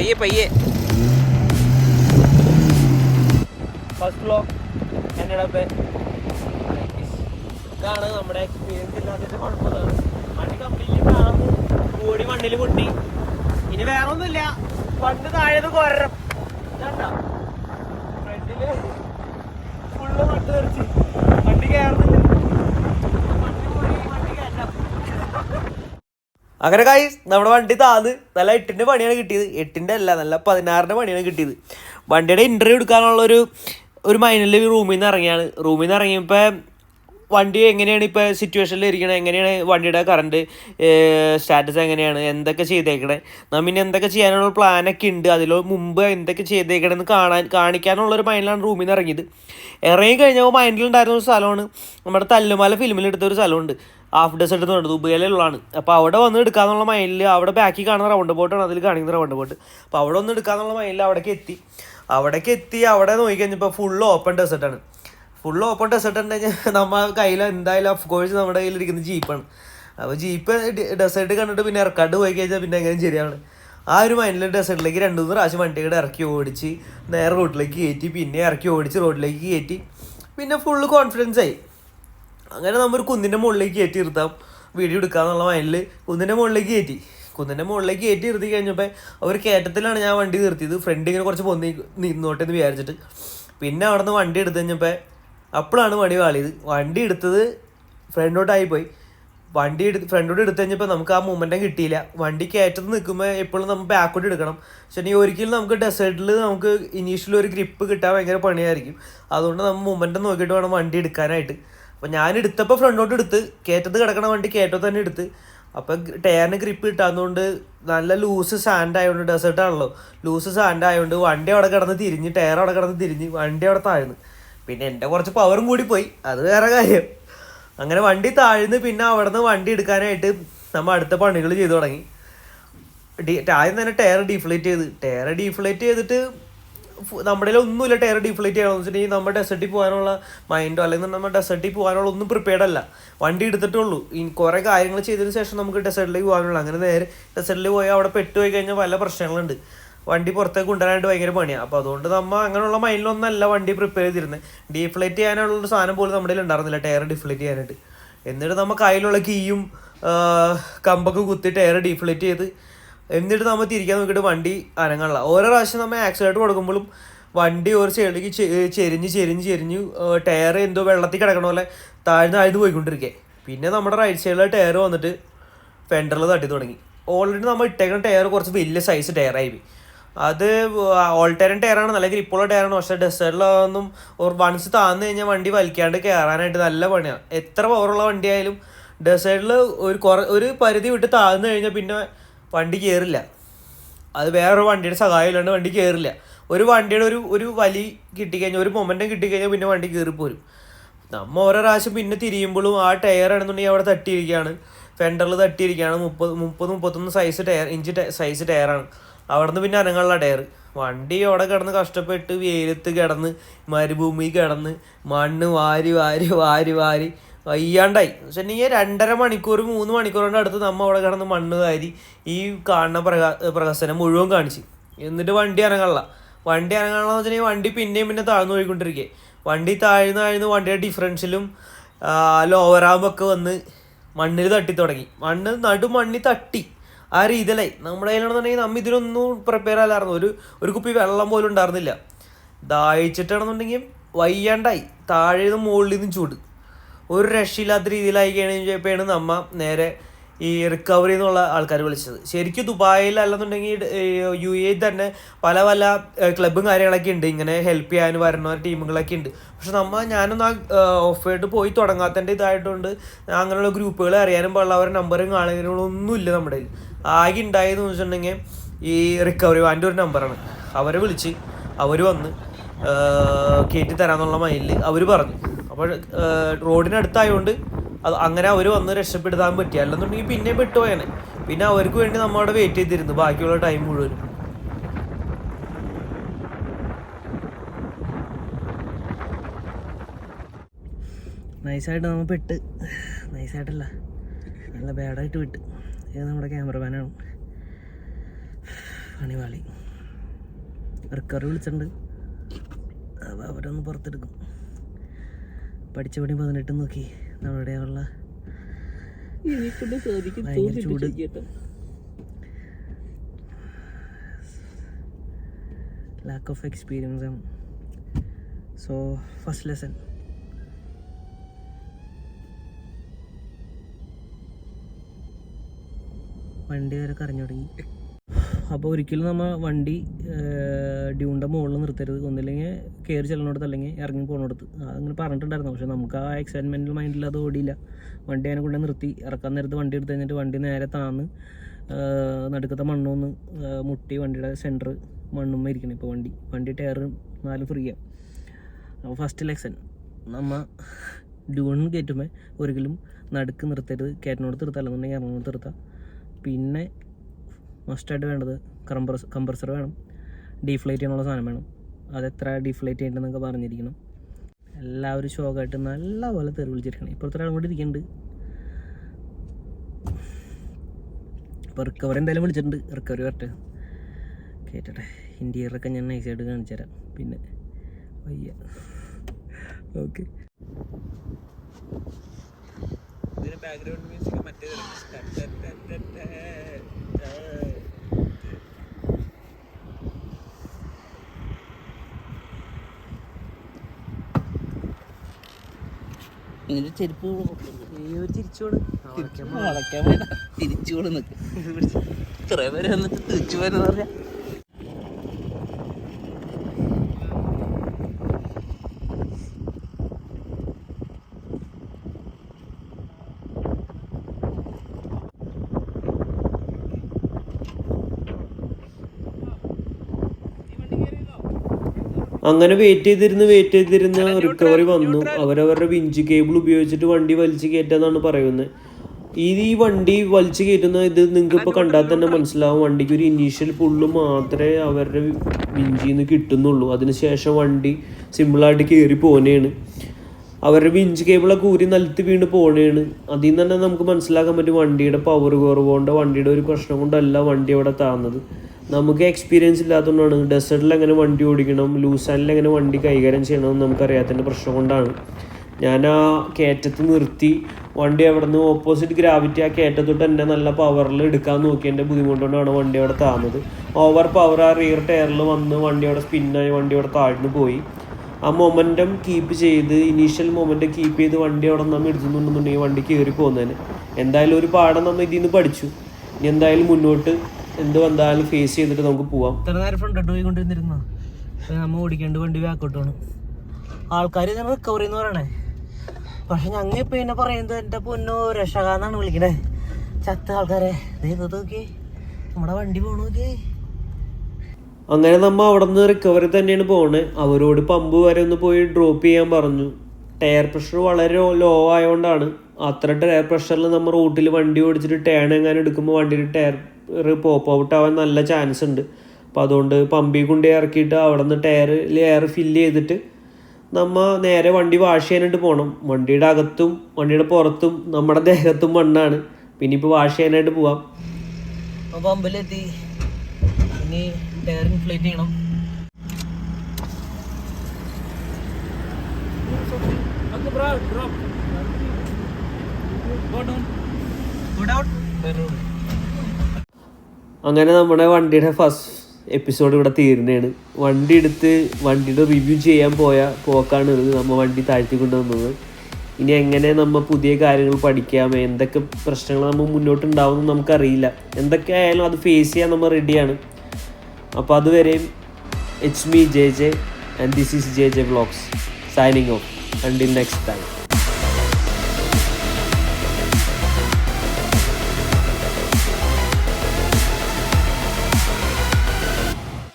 പയ്യെ പയ്യെ. First block എന്നോടൊപ്പം ഇതാണ് നമ്മുടെ എക്സ്പീരിയൻസ് ഇല്ലാത്തതിന്റെ കുഴപ്പമാണ് വണ്ടി കംപ്ലീറ്റ് കാണുന്നു കൂടി മണ്ണിൽ പൊട്ടി. ഇനി വേറെ ഒന്നുമില്ല പണ്ട് താഴെ കൊരം ഫ്രണ്ടിൽ ഫുള്ള് മണ്ണ് തെറിച്ച്. വണ്ടി കയറുന്നില്ല വണ്ടി പോയി വണ്ടി കയറ്റാം അങ്ങനെ കായ് നമ്മുടെ വണ്ടി താന്ന് നല്ല എട്ടിന്റെ പണിയാണ് കിട്ടിയത്. എട്ടിന്റെ അല്ല നല്ല പതിനാറിന്റെ പണിയാണ് കിട്ടിയത്. വണ്ടിയുടെ ഇന്റർവ്യൂ എടുക്കാനുള്ളൊരു ഒരു മൈനൽ റൂമിൽ നിന്ന് ഇറങ്ങിയാണ്. റൂമിൽ നിന്ന് ഇറങ്ങിയപ്പോൾ വണ്ടി എങ്ങനെയാണ് ഇപ്പോൾ സിറ്റുവേഷനിൽ ഇരിക്കണത് എങ്ങനെയാണ് വണ്ടിയുടെ കറണ്ട് സ്റ്റാറ്റസ് എങ്ങനെയാണ്? എന്തൊക്കെ ചെയ്തേക്കണേ? നാം ഇനി എന്തൊക്കെ ചെയ്യാനുള്ള പ്ലാനൊക്കെ ഉണ്ട്. അതിൽ മുമ്പ് എന്തൊക്കെ ചെയ്തേക്കണമെന്ന് കാണാൻ കാണിക്കാനുള്ള ഒരു മൈൻഡിലാണ് റൂമിൽ നിന്ന് ഇറങ്ങിയത്. ഇറങ്ങി കഴിഞ്ഞപ്പോൾ മൈൻഡിൽ മൈൻഡിലുണ്ടായിരുന്ന ഒരു സ്ഥലമാണ്. നമ്മുടെ തല്ലുമല ഫിലിമിലെടുത്ത ഒരു സ്ഥലമുണ്ട്. ഹാഫ് ഡേസ് എടുത്ത് പറയുന്നത് ദുബൈയിലുള്ളതാണ് അപ്പോൾ അവിടെ വന്ന് എടുക്കാന്നുള്ള മൈൻഡിൽ അവിടെ ബാക്കി കാണുന്ന റൗണ്ട് ബോട്ടാണ് അതിൽ കാണിക്കുന്ന റൗണ്ട് ബോട്ട് അപ്പോൾ അവിടെ ഒന്ന് എടുക്കാന്നുള്ള മൈൻഡിൽ അവിടേക്ക് എത്തി. അവിടേക്ക് എത്തി അവിടെ നോക്കി കഴിഞ്ഞപ്പോൾ ഫുൾ ഓപ്പൺ ഡെസേർട്ടാണ് ഫുള്ള് ഓപ്പൺ ഡെസേർട്ട് ഉണ്ടെങ്കിൽ നമ്മൾ കയ്യിൽ എന്തായാലും ഓഫ് കോഴ്സ് നമ്മുടെ കയ്യിലിരിക്കുന്ന ജീപ്പാണ് അപ്പോൾ ജീപ്പ് ഡെസേർട്ട് കണ്ടിട്ട് പിന്നെ ഇറക്കാണ്ട് പോയി കഴിഞ്ഞാൽ പിന്നെ എങ്ങനെ ശരിയാണ്. ആ ഒരു മൈൻഡിൽ ഡെസേർട്ടിലേക്ക് രണ്ട് മൂന്ന് പ്രാവശ്യം വണ്ടിയുടെ ഇറക്കി ഓടിച്ച് നേരെ റോഡിലേക്ക് കയറ്റി പിന്നെ ഇറക്കി ഓടിച്ച് റോഡിലേക്ക് കയറ്റി പിന്നെ ഫുള്ള് കോൺഫിഡൻസ് ആയി. അങ്ങനെ നമ്മൾ കുന്നിന്റെ മുകളിലേക്ക് കയറ്റി ഇരുത്താം. വീഡിയോ എടുക്കാന്നുള്ള മൈൻഡിൽ കുന്നിന്റെ മുകളിലേക്ക് കയറ്റി കുന്നിന്റെ മുകളിലേക്ക് കയറ്റി ഇരുത്തി കഴിഞ്ഞപ്പോൾ ഒരു കയറ്റത്തിലാണ് ഞാൻ വണ്ടി നിർത്തിയത്. ഫ്രണ്ട് ഇങ്ങനെ കുറച്ച് പൊന്നി നിന്നോട്ടെ എന്ന് വിചാരിച്ചിട്ട്. പിന്നെ അവിടെ നിന്ന് വണ്ടി എടുത്തു കഴിഞ്ഞപ്പോൾ അപ്പോഴാണ് വണ്ടി വാളിയത്. വണ്ടി എടുത്തത് ഫ്രണ്ടോട്ടായി പോയി. വണ്ടി എടുത്ത് ഫ്രണ്ടോട്ട് എടുത്തു കഴിഞ്ഞപ്പോൾ നമുക്ക് ആ മൂമെന്റം കിട്ടിയില്ല. വണ്ടി കയറ്റത്ത് നിൽക്കുമ്പോൾ എപ്പോഴും നമ്മൾ ബാക്കോട്ട് എടുക്കണം. പക്ഷേ ഒരിക്കലും നമുക്ക് ഡെസേർട്ടിൽ നമുക്ക് ഇനീഷ്യൽ ഒരു ഗ്രിപ്പ് കിട്ടാൻ ഭയങ്കര പണിയായിരിക്കും. അതുകൊണ്ട് നമ്മൾ മൂമെന്റം നോക്കിയിട്ട് വേണം വണ്ടി എടുക്കാനായിട്ട്. അപ്പോൾ ഞാൻ എടുത്തപ്പോൾ ഫ്രണ്ടോട്ട് എടുത്ത്. കയറ്റത്ത് കിടക്കണ വണ്ടി കയറ്റത്ത് തന്നെ എടുത്ത്. അപ്പോൾ ടയറിന് ഗ്രിപ്പ് കിട്ടാത്തതുകൊണ്ട് നല്ല ലൂസ് സാൻഡ് ആയതുകൊണ്ട് ഡെസേർട്ട് ആണല്ലോ. ലൂസ് സാൻഡ് ആയതുകൊണ്ട് വണ്ടി അവിടെ കിടന്ന് തിരിഞ്ഞ് ടയർ അവിടെ കിടന്ന് തിരിഞ്ഞ് വണ്ടി അവിടെ താഴ്ന്നു. പിന്നെ എന്റെ കുറച്ച് പവറും കൂടി പോയി. അത് വേറെ കാര്യം. അങ്ങനെ വണ്ടി താഴ്ന്ന് പിന്നെ അവിടെ നിന്ന് വണ്ടി എടുക്കാനായിട്ട് നമ്മൾ അടുത്ത പണികൾ ചെയ്തു തുടങ്ങി. ഡി ആദ്യം തന്നെ ടയർ ഡീഫ്ലേറ്റ് ചെയ്ത്. ടയർ ഡീഫ്ലേറ്റ് ചെയ്തിട്ട് നമ്മുടെ ഒന്നുമില്ല ടയർ ഡീഫ്ലേറ്റ് ചെയ്യണമെന്ന് വെച്ചിട്ടുണ്ടെങ്കിൽ നമ്മുടെ ഡെസർട്ടിൽ പോകാനുള്ള മൈൻഡോ അല്ലെങ്കിൽ നമ്മുടെ ഡെസർട്ടിൽ പോകാനുള്ള ഒന്നും പ്രിപ്പയർഡ് അല്ല. വണ്ടി എടുത്തിട്ടുള്ളൂ. ഈ കുറേ കാര്യങ്ങൾ ചെയ്തതിന് ശേഷം നമുക്ക് ഡെസേർട്ടിലേക്ക് പോകാനുള്ളൂ. അങ്ങനെ നേരെ ഡെസർട്ടിൽ പോയി അവിടെ പെട്ടുപോയി കഴിഞ്ഞാൽ പല പ്രശ്നങ്ങളുണ്ട്. വണ്ടി പുറത്തേക്ക് കൊണ്ടുവരാനായിട്ട് ഭയങ്കര പണിയാണ് അപ്പോൾ അതുകൊണ്ട് നമ്മൾ അങ്ങനെയുള്ള മൈൻഡിലൊന്നല്ല വണ്ടി പ്രിപ്പയർ ചെയ്തിരുന്നത് ഡീഫ്ലേറ്റ് ചെയ്യാനുള്ള ഒരു സാധനം പോലും നമ്മുടെ ഉണ്ടായിരുന്നില്ല ടയർ ഡിഫ്ലേറ്റ് ചെയ്യാനായിട്ട്. എന്നിട്ട് നമ്മൾ കയ്യിലുള്ള കീയും കമ്പൊക്കെ കുത്തി ടയർ ഡിഫ്ലേറ്റ് ചെയ്ത് എന്നിട്ട് നമ്മൾ തിരിക്കാൻ നോക്കിയിട്ട് വണ്ടി അനങ്ങാനുള്ള. ഓരോ പ്രാവശ്യം നമ്മൾ ആക്സിഡന്റ് കൊടുക്കുമ്പോഴും വണ്ടി ഒരു സൈഡിലേക്ക് ചെ- ചെരിഞ്ഞ് ചെരിഞ്ഞ് ചെരിഞ്ഞ് ടയർ എന്തോ വെള്ളത്തിൽ കിടക്കണ പോലെ താഴ്ന്ന് താഴ്ന്ന് പോയിക്കൊണ്ടിരിക്കേ. പിന്നെ നമ്മുടെ റൈറ്റ് സൈഡിലെ ടയർ വന്നിട്ട് ഫെൻഡറിൽ തട്ടി തുടങ്ങി. ഓൾറെഡി നമ്മൾ ഇട്ടേക്കുന്ന ടയർ കുറച്ച് വലിയ സൈസ് ടയറായി പോയി. അത് ഓൾട്ടേരൻ ടയറാണ് അല്ലെങ്കിൽ ഗ്രിപ്പുള്ള ടയറാണ് പക്ഷെ ഡെസേർട്ടിലൊന്നും ഒരു വൺസ് താന്ന് കഴിഞ്ഞാൽ വണ്ടി വലിക്കാണ്ട് കയറാനായിട്ട് നല്ല പണിയാണ് എത്ര പവറുള്ള വണ്ടിയായാലും ഡെസേർട്ടിൽ ഒരു കുറ ഒരു പരിധി വിട്ട് താഴ്ന്നു കഴിഞ്ഞാൽ പിന്നെ വണ്ടി കയറില്ല അത് വേറൊരു വണ്ടിയുടെ സഹായം ഇല്ലാണ്ട് വണ്ടി കയറില്ല ഒരു വണ്ടിയുടെ ഒരു ഒരു വലി കിട്ടിക്കഴിഞ്ഞാൽ ഒരു മൊമെന്റം കിട്ടിക്കഴിഞ്ഞാൽ പിന്നെ വണ്ടി കയറിപ്പോരും നമ്മ ഓരോ പ്രാവശ്യം പിന്നെ തിരിയുമ്പോഴും ആ ടയർ ആണെന്നുണ്ടെങ്കിൽ അവിടെ തട്ടിയിരിക്കുകയാണ്. ഫെൻഡറിൽ തട്ടിയിരിക്കുകയാണ്. മുപ്പത് മുപ്പത് മുപ്പത്തൊന്ന് സൈസ് ടയർ ഇഞ്ച് സൈസ് ടയറാണ് അവിടെ നിന്ന് പിന്നെ അനങ്ങളുള്ള ടയർ വണ്ടി അവിടെ കിടന്ന് കഷ്ടപ്പെട്ട് വെയിലത്ത് കിടന്ന് മരുഭൂമി കിടന്ന് മണ്ണ് വാരി വാരി വാരി വാരി വയ്യാണ്ടായി. വെച്ചിട്ടുണ്ടെങ്കിൽ രണ്ടര മണിക്കൂർ മൂന്ന് മണിക്കൂറിന്റെ അടുത്ത് നമ്മൾ അവിടെ കിടന്ന് മണ്ണ് വാരി ഈ കാണുന്ന പ്രകാ പ്രകസനം മുഴുവൻ കാണിച്ച്. എന്നിട്ട് വണ്ടി അനങ്ങള്ള വണ്ടി അനങ്ങളെന്ന് വെച്ചിട്ടുണ്ടെങ്കിൽ വണ്ടി പിന്നെയും പിന്നെ താഴ്ന്നു പോയിക്കൊണ്ടിരിക്കുക വണ്ടി താഴ്ന്ന് താഴ്ന്ന് വണ്ടിയുടെ ഡിഫറൻഷ്യലും ലോവറാമ്പൊക്കെ വന്ന് മണ്ണിൽ തട്ടി തുടങ്ങി. മണ്ണ് നടു മണ്ണി തട്ടി. ആ രീതിയിലായി. നമ്മുടെ കയ്യിലാണെന്നുണ്ടെങ്കിൽ നമ്മ ഇതിനൊന്നും പ്രിപ്പയർ അല്ലായിരുന്നു ഒരു ഒരു കുപ്പി വെള്ളം പോലും ഉണ്ടായിരുന്നില്ല. ദാഹിച്ചിട്ടാണെന്നുണ്ടെങ്കിൽ വയ്യാണ്ടായി. താഴെ നിന്നും മുകളിൽ നിന്നും ചൂട്. ഒരു രക്ഷയില്ലാത്ത രീതിയിലായി കഴിഞ്ഞപ്പോഴാണ് നമ്മ നേരെ ഈ റിക്കവറി എന്നുള്ള ആൾക്കാർ വിളിച്ചത്. ശരിക്കും ദുബായിൽ അല്ലെന്നുണ്ടെങ്കിൽ യു എ തന്നെ പല പല ക്ലബും കാര്യങ്ങളൊക്കെ ഉണ്ട്. ഇങ്ങനെ ഹെൽപ്പ് ചെയ്യാൻ വരുന്ന ടീമുകളൊക്കെ ഉണ്ട്. പക്ഷെ നമ്മ ഞാനൊന്ന് ആ ഓഫേർഡ് പോയി തുടങ്ങാത്തതിന്റെ ഇതായതുകൊണ്ട് അങ്ങനെയുള്ള ഗ്രൂപ്പുകൾ അറിയാനും പാടില്ല. അവരുടെ നമ്പറും കാണുന്നതിനും ഇല്ല നമ്മുടെ കയ്യിൽ. ആകെ ഉണ്ടായതെന്ന് വെച്ചിട്ടുണ്ടെങ്കിൽ ഈ റിക്കവറി വാന്റെ ഒരു നമ്പറാണ് അവരെ വിളിച്ച് അവർ വന്ന് കയറ്റി തരാമെന്നുള്ള മൈൻഡിൽ അവർ പറഞ്ഞു. അപ്പോൾ റോഡിനടുത്തായതുകൊണ്ട് അത് അങ്ങനെ അവർ വന്ന് രക്ഷപ്പെടുത്താൻ പറ്റി അല്ലെന്നുണ്ടെങ്കിൽ പിന്നെ പെട്ടുപോയനെ. പിന്നെ അവർക്ക് വേണ്ടി നമ്മൾ അവിടെ വെയിറ്റ് ചെയ്തിരുന്നു. ബാക്കിയുള്ള ടൈം മുഴുവനും. നൈസായിട്ട് നമ്മൾ പെട്ട്. നൈസായിട്ടല്ല നല്ല ബാഡായിട്ട് വിട്ട് ഇത് നമ്മുടെ ക്യാമറമാനാണ് പണിവാളി റിക്കറി വിളിച്ചിട്ടുണ്ട്. അപ്പോൾ അവരൊന്ന് പുറത്തെടുക്കും. പഠിച്ച പണി പതിനെട്ട് നോക്കി. ഭയങ്കര ചൂട്. Lack of experience so first lesson വണ്ടി വരെ കറഞ്ഞു തുടങ്ങി. അപ്പോൾ ഒരിക്കലും നമ്മൾ വണ്ടി ഡ്യൂണിന്റെ മുകളിൽ നിർത്തരുത്. ഒന്നില്ലെങ്കിൽ കയറി ചെല്ലണടുത്ത് അല്ലെങ്കിൽ ഇറങ്ങി പോകുന്നിടത്ത് അങ്ങനെ പറഞ്ഞിട്ടുണ്ടായിരുന്നു. പക്ഷെ നമുക്ക് ആ എക്സൈറ്റ്മെന്റിൽ മൈൻഡിൽ അത് ഓടിയില്ല. വണ്ടി അതിനെ കൊണ്ട് നിർത്തി. ഇറക്കാൻ നേരത്ത് വണ്ടി എടുത്ത് കഴിഞ്ഞിട്ട് വണ്ടി നേരെ താന്ന് നടുക്കത്തെ മണ്ണൊന്ന് മുട്ടി വണ്ടിയുടെ സെന്റർ മണ്ണും ഇരിക്കണം ഇപ്പോൾ വണ്ടി. വണ്ടി ടയർ നാലും ഫ്രീയാണ് അപ്പോൾ ഫസ്റ്റ് ലെക്സൺ നമ്മ ഡ്യൂൺ കയറ്റുമ്പോൾ ഒരിക്കലും നടുക്ക് നിർത്തരുത്. കയറ്റിനോട് നിർത്താം. അല്ലെന്നുണ്ടെങ്കിൽ ഇറങ്ങോട് നിർത്താം. പിന്നെ മസ്റ്റായിട്ട് വേണ്ടത് കംപ്രസ് കംപ്രസർ വേണം. ഡീഫ്ലൈറ്റ് ചെയ്യാനുള്ള സാധനം വേണം. അത് എത്ര ഡീഫ്ലൈറ്റ് ചെയ്യേണ്ടതെന്നൊക്കെ പറഞ്ഞിരിക്കണം. എല്ലാവരും ഷോക്കായിട്ട് നല്ല പോലെ തെറി വിളിച്ചിരിക്കണം. ഇപ്പോഴത്തെ ഒരാളും കൂടി ഇരിക്കുന്നുണ്ട് ഇപ്പോൾ റിക്കവറി എന്തായാലും വിളിച്ചിട്ടുണ്ട്. റിക്കവറി വരട്ടെ. കേട്ടട്ടെ ഇന്റീരിയറൊക്കെ ഞാൻ നൈസായിട്ട് കാണിച്ചു തരാം. പിന്നെ വയ്യ. ഓക്കെ ഇതിന് ബാക്ക്ഗ്രൗണ്ട് മ്യൂസിക് മറ്റേ ഇതിന്റെ ചെരുപ്പ് തിരിച്ചോട് വളയ്ക്കാൻ വേണ്ട തിരിച്ചു കൊണ്ട് നിൽക്കും ഇത്ര പേര് വന്നിട്ട് തിരിച്ചു പോരെന്ന് പറയാ അങ്ങനെ വെയിറ്റ് ചെയ്തിരുന്ന് വെയിറ്റ് ചെയ്തിരുന്ന റിക്കവറി വന്നു. അവരവരുടെ വിഞ്ച് കേബിൾ ഉപയോഗിച്ചിട്ട് വണ്ടി വലിച്ചു കയറ്റാന്നാണ് പറയുന്നത്. ഈ ഈ വണ്ടി വലിച്ചു കയറ്റുന്ന ഇത് നിങ്ങൾക്ക് ഇപ്പോൾ കണ്ടാൽ തന്നെ മനസ്സിലാവും. വണ്ടിക്ക് ഒരു ഇനീഷ്യൽ പുള്ള് മാത്രമേ അവരുടെ വിഞ്ചിൽ നിന്ന് കിട്ടുന്നുള്ളൂ. അതിനുശേഷം വണ്ടി സിമ്പിളായിട്ട് കയറി പോണേണ് അവരുടെ വിഞ്ച് കേബിളൊക്കെ ഊരി നിലത്ത് വീണ് പോണേണ് അതിൽ നിന്ന് തന്നെ നമുക്ക് മനസ്സിലാക്കാൻ പറ്റും വണ്ടിയുടെ പവർ കുറവ് കൊണ്ട് വണ്ടിയുടെ ഒരു പ്രശ്നം കൊണ്ടല്ല വണ്ടി അവിടെ താന്നത്. നമുക്ക് എക്സ്പീരിയൻസ് ഇല്ലാത്തതുകൊണ്ടാണ്. ഡെസേർട്ടിൽ എങ്ങനെ വണ്ടി ഓടിക്കണം. ലൂസാനിൽ എങ്ങനെ വണ്ടി കൈകാര്യം ചെയ്യണമെന്ന് നമുക്കറിയാത്തതിന്റെ പ്രശ്നം കൊണ്ടാണ്. ഞാൻ ആ കയറ്റത്ത് നിർത്തി. വണ്ടി അവിടെ നിന്ന് ഓപ്പോസിറ്റ് ഗ്രാവിറ്റി ആ കയറ്റത്തോട്ട് എന്നെ നല്ല പവറിൽ എടുക്കാൻ നോക്കി. എന്റെ ബുദ്ധിമുട്ടുകൊണ്ടാണ് വണ്ടി അവിടെ താന്നത്. ഓവർ പവർ ആ റിയർ ടയറിൽ വന്ന് വണ്ടി അവിടെ സ്പിന്നായി വണ്ടി അവിടെ താഴ്ന്നു പോയി. ആ മൊമെന്റം കീപ്പ് ചെയ്ത് ഇനീഷ്യൽ മൊമെന്റ് കീപ്പ് ചെയ്ത് വണ്ടി അവിടെ നമ്മൾ എടുത്തുന്നുണ്ടെന്നുണ്ടെങ്കിൽ വണ്ടി കയറി പോകുന്നതിന്. എന്തായാലും ഒരു പാഠം നമ്മൾ ഇതിൽ നിന്ന് പഠിച്ചു. ഇനി എന്തായാലും മുന്നോട്ട് എന്ത് വന്നാലും ഫേസ് ചെയ്തിട്ട് നമുക്ക് പോവാം. ഇത്ര നേരം ഫ്രണ്ട് പോയി പോയിക്കൊണ്ടിരുന്നിരുന്ന നമ്മ ഓടിക്കേണ്ട വണ്ടി ബാക്കോട്ടാണ് ആൾക്കാർ ഇതിനെ റിക്കവറി എന്ന് പറയണേ. പക്ഷെ ഞങ്ങൾ ഇപ്പൊ എന്നെ പറയുന്നത് എന്റെ പൊന്നോ രക്ഷകാന്നാണ് വിളിക്കണേ. ചത്ത ആൾക്കാരെ ഇത് നോക്കി. നമ്മുടെ വണ്ടി പോണു നോക്കി. അങ്ങനെ നമ്മ അവിടെ നിന്ന് റിക്കവറി തന്നെയാണ് പോണേ. അവരോട് പമ്പ് വരെ ഒന്ന് പോയി ഡ്രോപ്പ് ചെയ്യാൻ പറഞ്ഞു. ടയർ പ്രഷർ വളരെ ലോ ആയതുകൊണ്ടാണ് അത്ര ടയർ പ്രഷറിൽ നമ്മൾ റൂട്ടിൽ വണ്ടി ഓടിച്ചിട്ട് ടേൺ എങ്ങാനും എടുക്കുമ്പോൾ വണ്ടിയുടെ ടയർ പോപ്പ് ഔട്ട് ആവാൻ നല്ല ചാൻസ് ഉണ്ട്. അപ്പോൾ അതുകൊണ്ട് പമ്പിൽ കൊണ്ട് ഇറക്കിയിട്ട് അവിടെ നിന്ന് ടയറിൽ എയർ ഫില്ല് ചെയ്തിട്ട് നമ്മ നേരെ വണ്ടി വാഷ് ചെയ്യാനായിട്ട് പോകണം വണ്ടിയുടെ അകത്തും വണ്ടിയുടെ പുറത്തും നമ്മുടെ ദേഹത്തും മണ്ണാണ്. പിന്നെ ഇപ്പോൾ വാഷ് ചെയ്യാനായിട്ട് പോവാം. പമ്പിലെത്തി. ഇനി ടയർ ഇൻഫ്ലേറ്റ് ചെയ്യണം. അങ്ങനെ നമ്മുടെ വണ്ടിയുടെ ഫസ്റ്റ് എപ്പിസോഡ് ഇവിടെ തീരുന്നതാണ്. വണ്ടി എടുത്ത് വണ്ടിയുടെ റിവ്യൂ ചെയ്യാൻ പോയ പോക്കാണ് ഇത് നമ്മൾ വണ്ടി താഴ്ത്തി കൊണ്ടുവന്നത്. ഇനി എങ്ങനെ നമ്മൾ പുതിയ കാര്യങ്ങൾ പഠിക്കാം എന്തൊക്കെ പ്രശ്നങ്ങൾ നമ്മൾ മുന്നോട്ടുണ്ടാവുമെന്ന് നമുക്കറിയില്ല. എന്തൊക്കെ ആയാലും അത് ഫേസ് ചെയ്യാൻ നമ്മൾ റെഡിയാണ് അപ്പോൾ അതുവരെയും it's me J J and this is J J blogs signing off and in next time